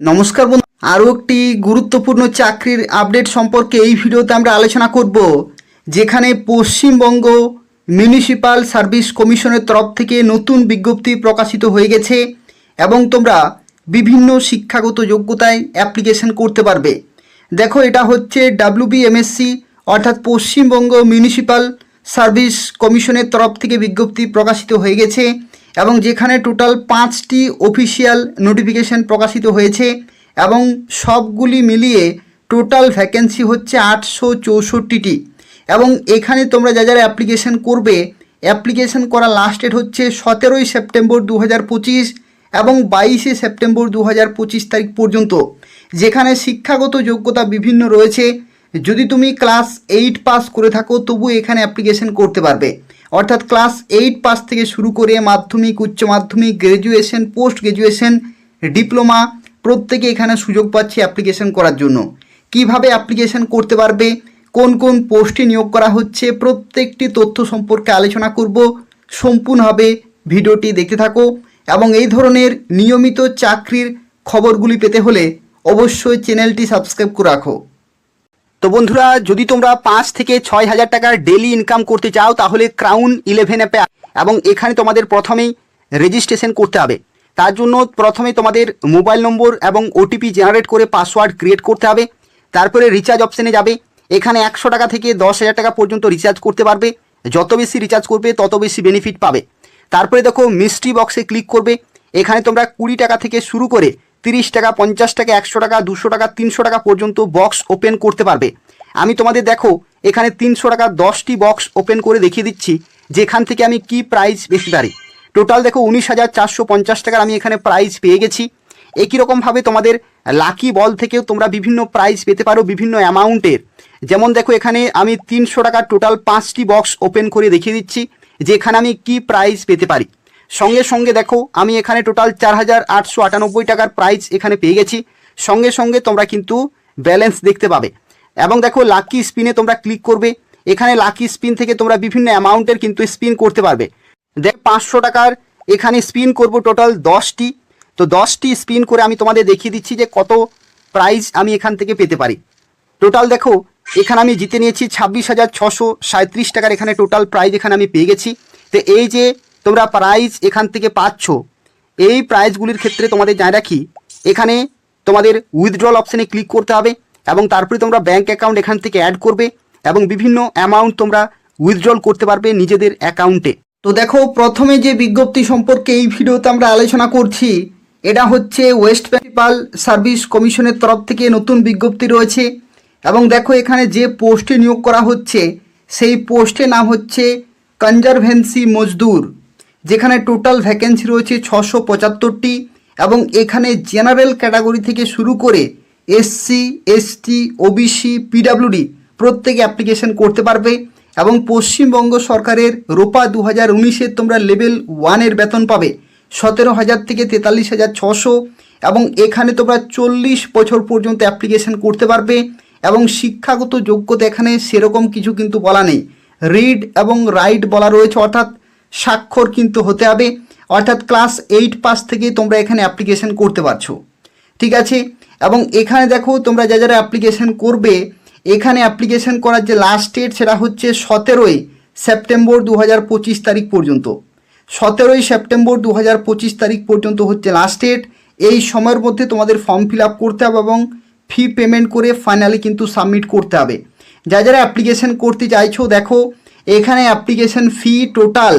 নমস্কার বন্ধু। আরও একটি গুরুত্বপূর্ণ চাকরির আপডেট সম্পর্কে এই ভিডিওতে আমরা আলোচনা করব, যেখানে পশ্চিমবঙ্গ মিউনিসিপাল সার্ভিস কমিশনের তরফ থেকে নতুন বিজ্ঞপ্তি প্রকাশিত হয়ে গেছে এবং তোমরা বিভিন্ন শিক্ষাগত যোগ্যতায় অ্যাপ্লিকেশন করতে পারবে। দেখো, এটা হচ্ছে ডাব্লিউবিএমএসসি অর্থাৎ পশ্চিমবঙ্গ মিউনিসিপাল সার্ভিস কমিশনের তরফ থেকে বিজ্ঞপ্তি প্রকাশিত হয়ে গেছে। এবং যেখানে টোটাল পাঁচটি অফিসিয়াল নোটিফিকেশন প্রকাশিত হয়েছে এবং সবগুলি মিলিয়ে টোটাল ভ্যাকেন্সি হচ্ছে আটশো চৌষট্টিটি। এবং এখানে তোমরা যা যারা অ্যাপ্লিকেশন করবে অ্যাপ্লিকেশন করা লাস্ট ডেট হচ্ছে সতেরোই সেপ্টেম্বর দু হাজার পঁচিশ এবং বাইশে সেপ্টেম্বর দু হাজার পঁচিশ তারিখ পর্যন্ত, যেখানে শিক্ষাগত যোগ্যতা বিভিন্ন রয়েছে। যদি তুমি ক্লাস এইট পাস করে থাকো তবু এখানে অ্যাপ্লিকেশন করতে পারবে। অর্থাৎ ক্লাস এইট পাস থেকে শুরু করে মাধ্যমিক, উচ্চ মাধ্যমিক গ্র্যাজুয়েশন পোস্ট গ্র্যাজুয়েশন ডিপ্লোমা প্রত্যেকে এখানে সুযোগ পাচ্ছে অ্যাপ্লিকেশন করার জন্য। কীভাবে অ্যাপ্লিকেশন করতে পারবে? কোন কোন পোস্টে নিয়োগ করা হচ্ছে? প্রত্যেকটি তথ্য সম্পর্কে আলোচনা করব। সম্পূর্ণভাবে ভিডিওটি দেখতে থাকো এবং এই ধরনের নিয়মিত চাকরির খবরগুলি পেতে হলে অবশ্যই চ্যানেলটি সাবস্ক্রাইব করে রাখো। তো বন্ধুরা, যদি তোমরা পাঁচ থেকে ছয় হাজার টাকার ডেলি ইনকাম করতে চাও, তাহলে ক্রাউন ইলেভেন অ্যাপে এবং এখানে তোমাদের প্রথমেই রেজিস্ট্রেশন করতে হবে। তার জন্য প্রথমে তোমাদের মোবাইল নম্বর এবং ওটিপি জেনারেট করে পাসওয়ার্ড ক্রিয়েট করতে হবে। তারপরে রিচার্জ অপশানে যাবে। এখানে একশো টাকা থেকে দশ হাজার টাকা পর্যন্ত রিচার্জ করতে পারবে। যত বেশি রিচার্জ করবে, তত বেশি বেনিফিট পাবে। তারপরে দেখো মিস্ট্রি বক্সে ক্লিক করবে। এখানে তোমরা কুড়ি টাকা থেকে শুরু করে তিরিশ টাকা, পঞ্চাশ টাকা, একশো টাকা, দুশো টাকা, তিনশো টাকা পর্যন্ত বক্স ওপেন করতে পারবে। আমি তোমাদের দেখো, এখানে তিনশো টাকা, দশটি বক্স ওপেন করে দেখিয়ে দিচ্ছি, যেখান থেকে আমি কি প্রাইস বেশি পারি। টোটাল দেখো, উনিশ হাজার চারশো পঞ্চাশ টাকার আমি এখানে প্রাইজ পেয়ে গেছি। একই রকমভাবে তোমাদের লাকি বল থেকেও তোমরা বিভিন্ন প্রাইজ পেতে পারো বিভিন্ন অ্যামাউন্টের যেমন দেখো, এখানে আমি তিনশো টাকা টোটাল পাঁচটি বক্স ওপেন করে দেখিয়ে দিচ্ছি যে এখানে আমি কি প্রাইজ পেতে পারি। সঙ্গে সঙ্গে দেখো, আমি এখানে টোটাল চার হাজার আটশো আটানব্বই টাকার প্রাইজ এখানে পেয়ে গেছি। সঙ্গে সঙ্গে তোমরা কিন্তু ব্যালেন্স দেখতে পাবে। এবং দেখো লাকি স্পিনে তোমরা ক্লিক করবে। এখানে লাকি স্পিন থেকে তোমরা বিভিন্ন অ্যামাউন্টের কিন্তু স্পিন করতে পারবে। দেখ, পাঁচশো টাকার এখানে স্পিন করব টোটাল দশটি। তো দশটি স্পিন করে আমি তোমাদের দেখিয়ে দিচ্ছি যে কত প্রাইজ আমি এখান থেকে পেতে পারি। টোটাল দেখো, এখানে আমি জিতে নিয়েছি ছাব্বিশ হাজার ছশো সাঁত্রিশ টাকার এখানে টোটাল প্রাইজ এখানে আমি পেয়ে গেছি। তো এই যে তোমরা প্রাইজ এখান থেকে পাচ্ছ। এই প্রাইজগুলির ক্ষেত্রে তোমাদের জানা রাখি, এখানে তোমাদের উইথড্রল অপশানে ক্লিক করতে হবে এবং তারপরে তোমরা ব্যাঙ্ক অ্যাকাউন্ট এখান থেকে অ্যাড করবে এবং বিভিন্ন অ্যামাউন্ট তোমরা উইথড্রল করতে পারবে নিজেদের অ্যাকাউন্টে তো দেখো, প্রথমে যে বিজ্ঞপ্তি সম্পর্কে এই ভিডিওতে আমরা আলোচনা করছি, এটা হচ্ছে ওয়েস্ট বেঙ্গল সার্ভিস কমিশনের তরফ থেকে নতুন বিজ্ঞপ্তি রয়েছে এবং দেখো, এখানে যে পোস্টে নিয়োগ করা হচ্ছে, সেই পোস্টের নাম হচ্ছে কনজারভেন্সি মজদুর যেখানে টোটাল ভ্যাকেন্সি রয়েছে ছশো পঁচাত্তরটি এবং এখানে জেনারেল ক্যাটাগরি থেকে শুরু করে এসসি এসটি ওবিসি পিডাব্লিউডি প্রত্যেকে অ্যাপ্লিকেশন করতে পারবে এবং পশ্চিমবঙ্গ সরকারের রোপা দু হাজার উনিশের তোমরা লেভেল ওয়ানের বেতন পাবে সতেরো হাজার থেকে তেতাল্লিশ হাজার ছশো এবং এখানে তোমরা চল্লিশ বছর পর্যন্ত অ্যাপ্লিকেশন করতে পারবে এবং শিক্ষাগত যোগ্যতা এখানে সেরকম কিছু কিন্তু বলা নেই। রিড এবং রাইট বলা রয়েছে, অর্থাৎ স্বাক্ষর কিন্তু হতে হবে। অর্থাৎ ক্লাস এইট পাস থেকে তোমরা এখানে অ্যাপ্লিকেশন করতে পারছ। ঠিক আছে? এবং এখানে দেখো, তোমরা যা যারা অ্যাপ্লিকেশন করবে, এখানে অ্যাপ্লিকেশন করার যে লাস্ট ডেট সেটা হচ্ছে সতেরোই সেপ্টেম্বর দু হাজার পঁচিশ তারিখ পর্যন্ত। সতেরোই সেপ্টেম্বর দু হাজার পঁচিশ তারিখ পর্যন্ত হচ্ছে লাস্ট ডেট এই সময়ের মধ্যে তোমাদের ফর্ম ফিল করতে হবে এবং ফি পেমেন্ট করে ফাইনালি কিন্তু সাবমিট করতে হবে। যা যারা অ্যাপ্লিকেশন করতে চাইছো, দেখো, এখানে অ্যাপ্লিকেশন ফি টোটাল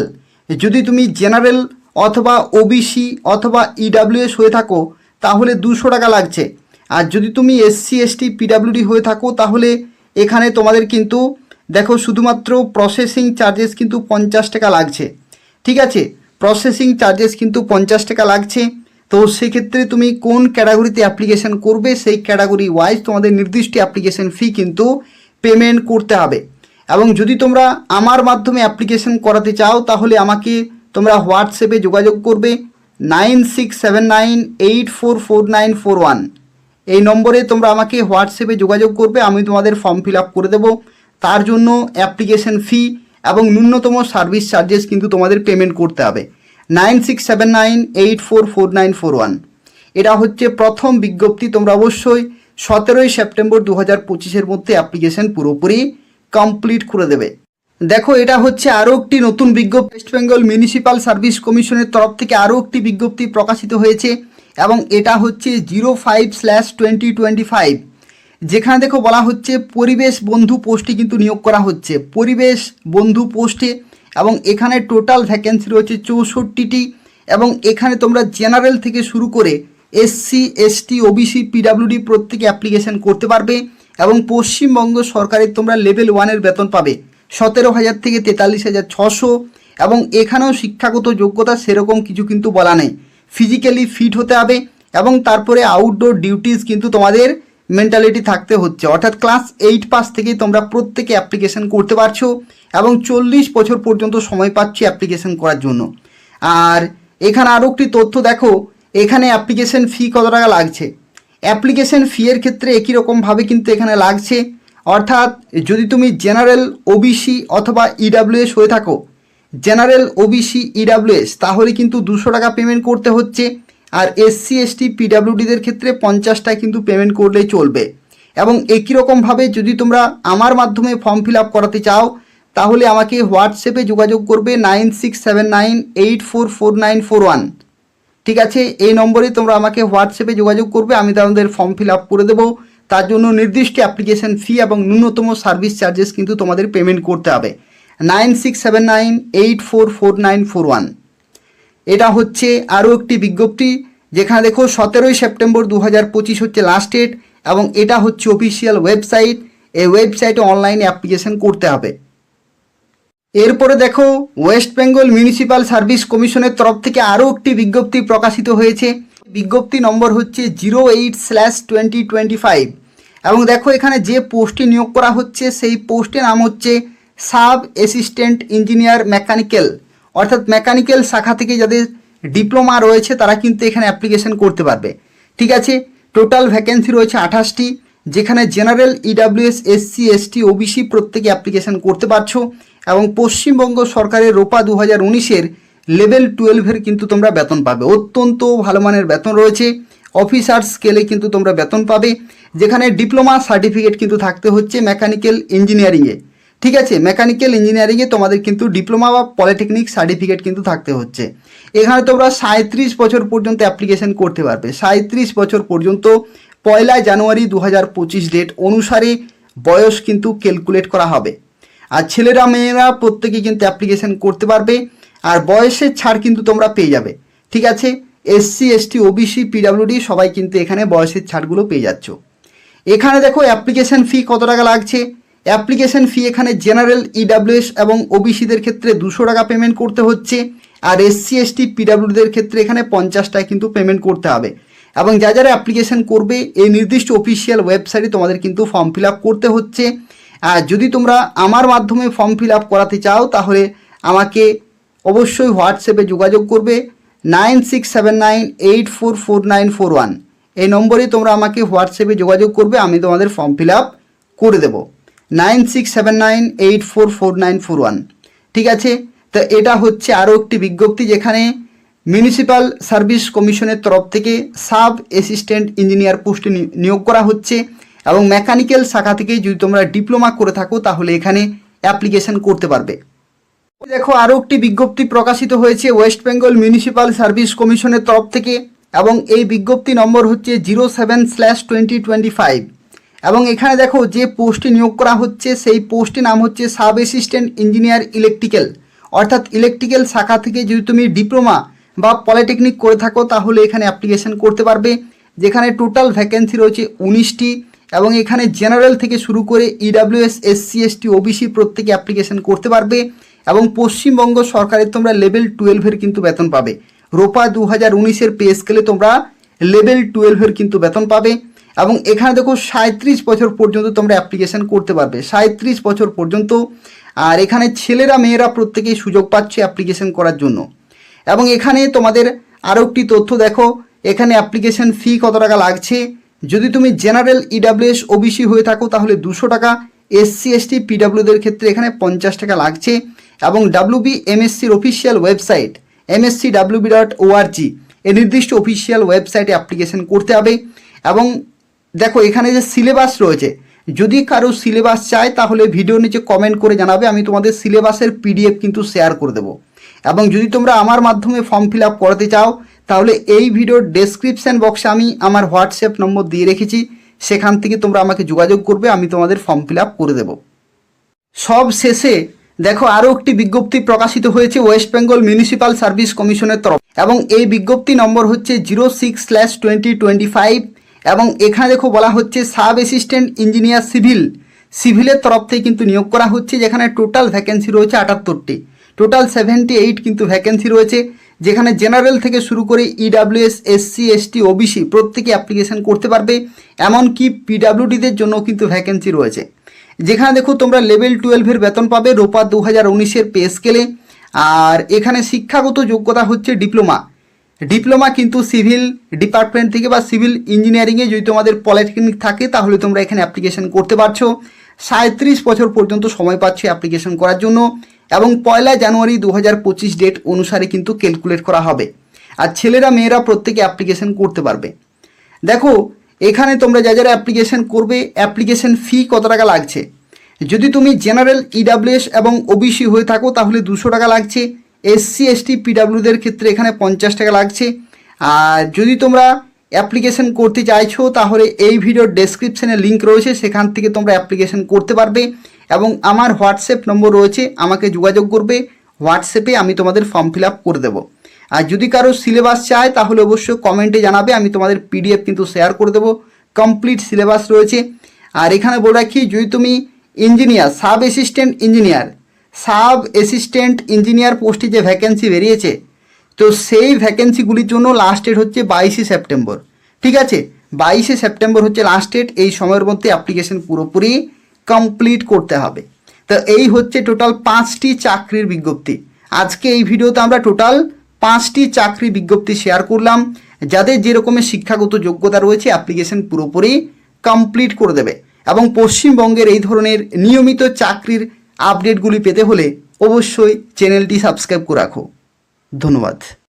যদি তুমি জেনারেল অথবা ওবিসি অথবা ইডাব্লিউএস হয়ে থাকো, তাহলে দুশো টাকা লাগছে। আর যদি তুমি এসসি এসটি পিডাব্লিউডি হয়ে থাকো, তাহলে এখানে তোমাদের কিন্তু, দেখো শুধুমাত্র প্রসেসিং চার্জেস কিন্তু পঞ্চাশ টাকা লাগছে। ঠিক আছে? প্রসেসিং চার্জেস কিন্তু পঞ্চাশ টাকা লাগছে। তো সেক্ষেত্রে তুমি কোন ক্যাটাগরিতে অ্যাপ্লিকেশন করবে, সেই ক্যাটাগরি ওয়াইজ তোমাদের নির্দিষ্ট অ্যাপ্লিকেশন ফি কিন্তু পেমেন্ট করতে হবে। এবং যদি তোমরা আমার মাধ্যমে অ্যাপ্লিকেশন করাতে চাও, তাহলে আমাকে তোমরা হোয়াটসঅ্যাপে যোগাযোগ করবে nine six seven nine eight four four nine four one এই নম্বরে তোমরা আমাকে হোয়াটসঅ্যাপে যোগাযোগ করবে, আমি তোমাদের ফর্ম ফিল আপ করে দেবো। তার জন্য অ্যাপ্লিকেশন ফি এবং ন্যূনতম সার্ভিস চার্জেস কিন্তু তোমাদের পেমেন্ট করতে হবে। Nine six seven nine eight four four nine four one এটা হচ্ছে প্রথম বিজ্ঞপ্তি, তোমরা অবশ্যই সতেরোই সেপ্টেম্বর দু হাজার পঁচিশের মধ্যে অ্যাপ্লিকেশন পুরোপুরি কমপ্লিট করে দেবে। দেখো, এটা হচ্ছে আরও একটি নতুন বিজ্ঞপ্তি। ওয়েস্ট বেঙ্গল মিউনিসিপ্যাল সার্ভিস কমিশনের তরফ থেকে আরও একটি বিজ্ঞপ্তি প্রকাশিত হয়েছে এবং এটা হচ্ছে zero five slash twenty twenty five যেখানে দেখো বলা হচ্ছে, পরিবেশ বন্ধু পোস্টে কিন্তু নিয়োগ করা হচ্ছে। পরিবেশ বন্ধু পোস্টে এবং এখানে টোটাল ভ্যাকেন্সি রয়েছে চৌষট্টিটি এবং এখানে তোমরা জেনারেল থেকে শুরু করে এসসি এসটি ওবিসি পিডাব্লিউডি প্রত্যেকে অ্যাপ্লিকেশন করতে পারবে। এবং পশ্চিমবঙ্গ সরকারের তোমরা লেভেল ওয়ানের বেতন পাবে। সতেরো হাজার থেকে তেতাল্লিশ হাজার ছশো এবং এখানেও শিক্ষাগত যোগ্যতা সেরকম কিছু কিন্তু বলা নেই। ফিজিক্যালি ফিট হতে হবে এবং তারপরে আউটডোর ডিউটিস কিন্তু তোমাদের মেন্টালিটি থাকতে হচ্ছে। অর্থাৎ ক্লাস এইট পাস থেকেই তোমরা প্রত্যেকে অ্যাপ্লিকেশন করতে পারছ এবং চল্লিশ বছর পর্যন্ত সময় পাচ্ছি অ্যাপ্লিকেশন করার জন্য। আর এখানে আরও একটি তথ্য দেখো, এখানে অ্যাপ্লিকেশন ফি কত টাকা লাগছে? অ্যাপ্লিকেশন ফি এর ক্ষেত্রে একই রকমভাবে কিন্তু এখানে লাগছে। অর্থাৎ যদি তুমি জেনারেল ওবিসি অথবা ইডাব্লিউএস হয়ে থাকো, জেনারেল ওবিসি ইডাব্লিউএস তাহলে কিন্তু দুশো টাকা পেমেন্ট করতে হচ্ছে। আর এসসি এসটি পিডাব্লিউডিদের ক্ষেত্রে পঞ্চাশ টাকা কিন্তু পেমেন্ট করলেই চলবে। এবং একই রকমভাবে যদি তোমরা আমার মাধ্যমে ফর্ম ফিল আপ করাতে চাও, তাহলে আমাকে হোয়াটসঅ্যাপে যোগাযোগ করবে nine six seven nine eight four four nine four one. ঠিক আছে, এই নম্বরে তোমরা আমাকে হোয়াটসঅ্যাপে যোগাযোগ করবে, আমি তোমাদের ফর্ম ফিল আপ করে দেবো। তার জন্য নির্দিষ্ট অ্যাপ্লিকেশন ফি এবং ন্যূনতম সার্ভিস চার্জেস কিন্তু তোমাদের পেমেন্ট করতে হবে। Nine six seven nine eight four four nine four one. এটা হচ্ছে আরও একটি বিজ্ঞপ্তি, যেখানে দেখো সতেরোই সেপ্টেম্বর দু হাজার পঁচিশ হচ্ছে লাস্ট ডেট এবং এটা হচ্ছে অফিসিয়াল ওয়েবসাইট এই ওয়েবসাইটে অনলাইনে অ্যাপ্লিকেশন করতে হবে। এরপরে দেখো ওয়েস্ট বেঙ্গল মিউনিসিপ্যাল সার্ভিস কমিশনের তরফ থেকে আরও একটি বিজ্ঞপ্তি প্রকাশিত হয়েছে। বিজ্ঞপ্তি নম্বর হচ্ছে zero eight slash twenty twenty five. এবং দেখো, এখানে যে পোস্টটি নিয়োগ করা হচ্ছে, সেই পোস্টের নাম হচ্ছে সাব অ্যাসিস্ট্যান্ট ইঞ্জিনিয়ার মেকানিক্যাল। অর্থাৎ মেকানিক্যাল শাখা থেকে যাদের ডিপ্লোমা রয়েছে, তারা কিন্তু এখানে অ্যাপ্লিকেশন করতে পারবে। ঠিক আছে? টোটাল ভ্যাকেন্সি রয়েছে আঠাশটি। যেখানে general EWS SC ST OBC প্রত্যেকে অ্যাপ্লিকেশন করতে পারছ এবং পশ্চিমবঙ্গ সরকারের রোপা দু হাজার উনিশের লেভেল টুয়েলভের কিন্তু তোমরা বেতন পাবে। অত্যন্ত ভালো মানের বেতন রয়েছে। অফিসার স্কেলে কিন্তু তোমরা বেতন পাবে। যেখানে ডিপ্লোমা সার্টিফিকেট কিন্তু থাকতে হচ্ছে মেকানিক্যাল ইঞ্জিনিয়ারিংয়ে ঠিক আছে? মেকানিক্যাল ইঞ্জিনিয়ারিংয়ে তোমাদের কিন্তু ডিপ্লোমা বা পলিটেকনিক সার্টিফিকেট কিন্তু থাকতে হচ্ছে। এখানে তোমরা সাঁত্রিশ বছর পর্যন্ত অ্যাপ্লিকেশন করতে পারবে। সাঁত্রিশ বছর পর্যন্ত পয়লা জানুয়ারি দু হাজার পঁচিশ ডেট অনুসারে বয়স কিন্তু ক্যালকুলেট করা হবে। আর ছেলেরা, মেয়েরা প্রত্যেকে কিন্তু অ্যাপ্লিকেশন করতে পারবে। আর বয়সের ছাড় কিন্তু তোমরা পেয়ে যাবে। ঠিক আছে? এসসি এসটি ওবিসি পিডাব্লিউডি সবাই কিন্তু এখানে বয়সের ছাড়গুলো পেয়ে যাচ্ছ। এখানে দেখো অ্যাপ্লিকেশন ফি কত টাকা লাগছে? অ্যাপ্লিকেশন ফি এখানে জেনারেল ইডাব্লিউএস এবং ওবিসিদের ক্ষেত্রে দুশো টাকা পেমেন্ট করতে হচ্ছে। আর এসসি এসটি পিডাব্লিউডিদের ক্ষেত্রে এখানে পঞ্চাশ টাকা কিন্তু পেমেন্ট করতে হবে। এবং যা যারা অ্যাপ্লিকেশন করবে, এই নির্দিষ্ট অফিসিয়াল ওয়েবসাইটে তোমাদের কিন্তু ফর্ম ফিল করতে হচ্ছে। আর যদি তোমরা আমার মাধ্যমে ফর্ম ফিল করাতে চাও, তাহলে আমাকে অবশ্যই হোয়াটসঅ্যাপে যোগাযোগ করবে। Nine six seven nine eight four four nine four one. এই নম্বরে তোমরা আমাকে হোয়াটসঅ্যাপে যোগাযোগ করবে, আমি তোমাদের ফর্ম ফিল করে দেবো। Nine six seven nine eight four four nine four one. ঠিক আছে? তো এটা হচ্ছে আরও একটি বিজ্ঞপ্তি যেখানে মিউনিসিপ্যাল সার্ভিস কমিশনের তরফ থেকে সাব অ্যাসিস্ট্যান্ট ইঞ্জিনিয়ার পোস্টে নিয়োগ করা হচ্ছে এবং মেকানিক্যাল শাখা থেকে যদি তোমরা ডিপ্লোমা করে থাকো, তাহলে এখানে অ্যাপ্লিকেশন করতে পারবে। দেখো, আরও একটি বিজ্ঞপ্তি প্রকাশিত হয়েছে ওয়েস্ট বেঙ্গল মিউনিসিপ্যাল সার্ভিস কমিশনের তরফ থেকে এবং এই বিজ্ঞপ্তি নম্বর হচ্ছে zero seven slash twenty twenty five. এবং এখানে দেখো, যে পোস্টে নিয়োগ করা হচ্ছে, সেই পোস্টের নাম হচ্ছে সাব অ্যাসিস্ট্যান্ট ইঞ্জিনিয়ার ইলেকট্রিক্যাল। অর্থাৎ ইলেকট্রিক্যাল শাখা থেকে যদি তুমি ডিপ্লোমা বা পলিটেকনিক করে থাকো, তাহলে এখানে অ্যাপ্লিকেশন করতে পারবে। যেখানে টোটাল ভ্যাকেন্সি রয়েছে উনিশটি এবং এখানে জেনারেল থেকে শুরু করে ইডাব্লিউএস এসসি এসটি ওবিসি প্রত্যেকে অ্যাপ্লিকেশন করতে পারবে এবং পশ্চিমবঙ্গ সরকারের তোমরা লেভেল টুয়েলভের কিন্তু বেতন পাবে। রোপা দু হাজার উনিশের পে স্কেলে তোমরা লেভেল টুয়েলভের কিন্তু বেতন পাবে এবং এখানে দেখো সাঁত্রিশ বছর পর্যন্ত তোমরা অ্যাপ্লিকেশন করতে পারবে। সাঁত্রিশ বছর পর্যন্ত। আর এখানে ছেলেরা, মেয়েরা প্রত্যেকেই সুযোগ পাচ্ছে অ্যাপ্লিকেশন করার জন্য। এবং এখানে তোমাদের আরও একটি তথ্য দেখো, এখানে অ্যাপ্লিকেশন ফি কত টাকা লাগছে? যদি তুমি জেনারেল ইডাব্লিউএস ওবিসি হয়ে থাকো, তাহলে দুশো টাকা এসসি এসটি পিডাব্লিউদের ক্ষেত্রে এখানে পঞ্চাশ টাকা লাগছে। এবং WB এমএসসির official website MSC WB dot ORG এ নির্দিষ্ট অফিসিয়াল ওয়েবসাইটে অ্যাপ্লিকেশন করতে হবে। এবং দেখো, এখানে যে সিলেবাস রয়েছে, যদি কারও সিলেবাস চায়, তাহলে ভিডিও নিচে কমেন্ট করে জানাবে, আমি তোমাদের সিলেবাসের পিডিএফ কিন্তু শেয়ার করে দেবো। এবং যদি তোমরা আমার মাধ্যমে ফর্ম ফিল আপ করাতে চাও, তাহলে এই ভিডিওর ডেসক্রিপশান বক্সে আমি আমার হোয়াটসঅ্যাপ নম্বর দিয়ে রেখেছি। সেখান থেকে তোমরা আমাকে যোগাযোগ করবে, আমি তোমাদের ফর্ম ফিল আপ করে দেবো। সব শেষে দেখো, আরও একটি বিজ্ঞপ্তি প্রকাশিত হয়েছে ওয়েস্ট বেঙ্গল মিউনিসিপ্যাল সার্ভিস কমিশনের তরফ এবং এই বিজ্ঞপ্তি নম্বর হচ্ছে zero six slash twenty twenty five এবং এখানে দেখো বলা হচ্ছে, সাব অ্যাসিস্ট্যান্ট ইঞ্জিনিয়ার সিভিল সিভিলের তরফ থেকে কিন্তু নিয়োগ করা হচ্ছে, যেখানে টোটাল ভ্যাকেন্সি রয়েছে আটাত্তরটি। টোটাল সেভেন্টি এইট কিন্তু ভ্যাকেন্সি রয়েছে, যেখানে জেনারেল থেকে শুরু করে ইডাব্লিউএস এসসি এসটি ওবিসি প্রত্যেকে অ্যাপ্লিকেশন করতে পারবে, এমনকি পিডাব্লিউডিদের জন্য কিন্তু ভ্যাকেন্সি রয়েছে। যেখানে দেখো তোমরা লেভেল টুয়েলভের বেতন পাবে, রোপা দু হাজার উনিশের পে স্কেলে আর এখানে শিক্ষাগত যোগ্যতা হচ্ছে ডিপ্লোমা ডিপ্লোমা কিন্তু সিভিল ডিপার্টমেন্ট থেকে বা সিভিল ইঞ্জিনিয়ারিংয়ে যদি তোমাদের পলিটেকনিক থাকে, তাহলে তোমরা এখানে অ্যাপ্লিকেশন করতে পারছ। সাঁত্রিশ বছর পর্যন্ত সময় পাচ্ছ অ্যাপ্লিকেশন করার জন্য। এবং পয়লা জানুয়ারি দু হাজার পঁচিশ ডেট অনুসারে কিন্তু ক্যালকুলেট করা হবে। আর ছেলেরা, মেয়েরা প্রত্যেকে অ্যাপ্লিকেশন করতে পারবে। দেখো, এখানে তোমরা যা যারা অ্যাপ্লিকেশন করবে অ্যাপ্লিকেশন ফি কত টাকা লাগছে? যদি তুমি জেনারেল ইডাব্লিউএস এবং ওবিসি হয়ে থাকো, তাহলে দুশো টাকা লাগছে। এসসি এসটি পিডাব্লিউদের ক্ষেত্রে এখানে পঞ্চাশ টাকা লাগছে। আর যদি তোমরা অ্যাপ্লিকেশন করতে চাইছো, তাহলে এই ভিডিওর ডেসক্রিপশনে লিঙ্ক রয়েছে, সেখান থেকে তোমরা অ্যাপ্লিকেশন করতে পারবে। এবং আমার হোয়াটসঅ্যাপ নম্বর রয়েছে, আমাকে যোগাযোগ করবে হোয়াটসঅ্যাপে আমি তোমাদের ফর্ম ফিল করে দেবো। আর যদি কারও সিলেবাস চায়, তাহলে অবশ্যই কমেন্টে জানাবে, আমি তোমাদের পিডিএফ কিন্তু শেয়ার করে দেবো। কমপ্লিট সিলেবাস রয়েছে। আর এখানে বলে রাখি, যদি তুমি engineer sub assistant engineer sub assistant engineer পোস্টে যে ভ্যাকেন্সি বেরিয়েছে তো সেই ভ্যাকেন্সিগুলির জন্য লাস্ট ডেট হচ্ছে বাইশে সেপ্টেম্বর। ঠিক আছে? বাইশে সেপ্টেম্বর হচ্ছে লাস্ট ডেট এই সময়ের মধ্যে অ্যাপ্লিকেশন পুরোপুরি কমপ্লিট করতে হবে। তো এই হচ্ছে টোটাল পাঁচটি চাকরির বিজ্ঞপ্তি। আজকে এই ভিডিওতে আমরা টোটাল পাঁচটি চাকরি বিজ্ঞপ্তি শেয়ার করলাম। যাদের যে রকমের শিক্ষাগত যোগ্যতা রয়েছে অ্যাপ্লিকেশন পুরোপুরি কমপ্লিট করে দেবে। এবং পশ্চিমবঙ্গের এই ধরনের নিয়মিত চাকরির আপডেটগুলি পেতে হলে অবশ্যই চ্যানেলটি সাবস্ক্রাইব করে রাখো। ধন্যবাদ।